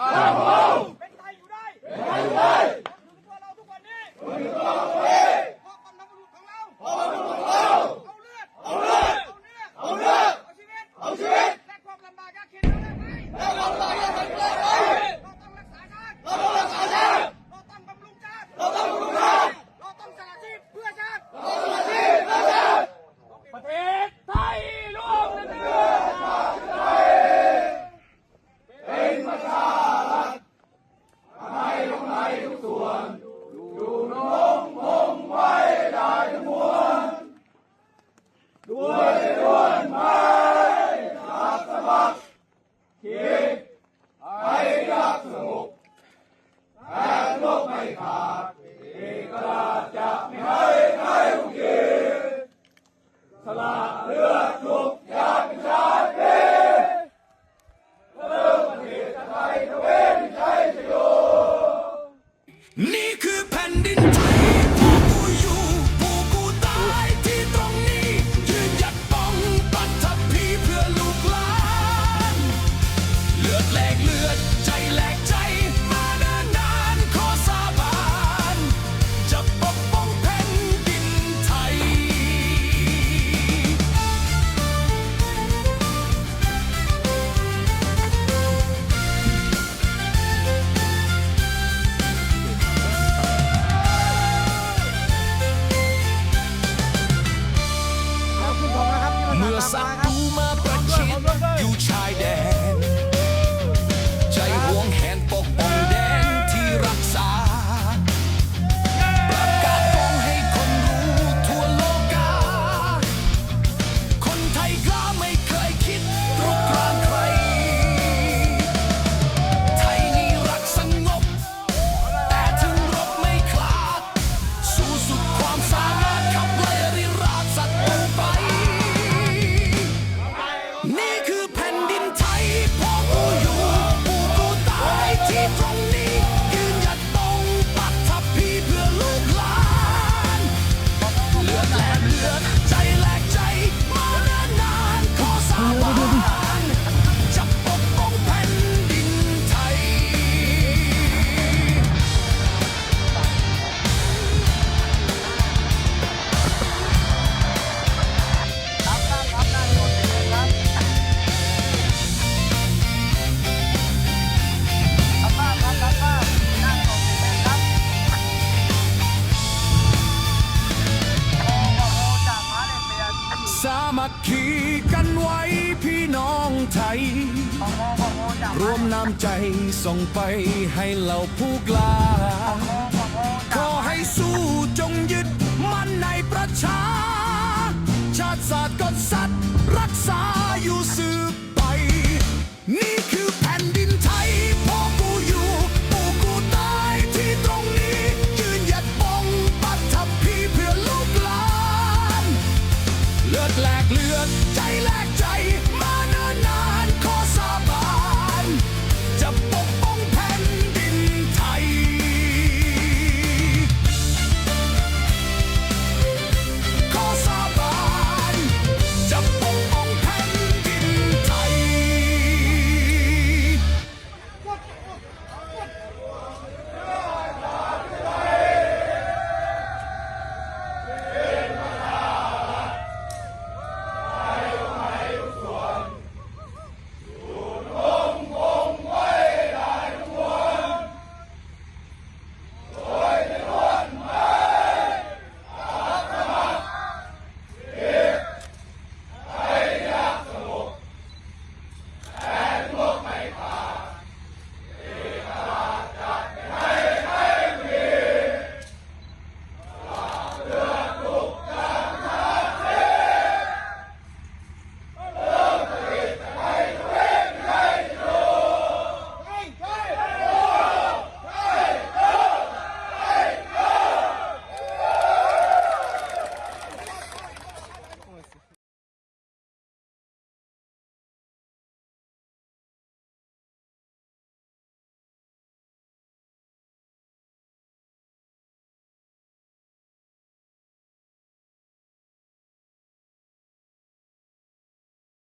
二五 WhatsApp. สามัคคีกันไว้พี่น้องไทย รวมน้ำใจส่งไปให้เหล่าผู้กล้า แลกเลือดใจแลก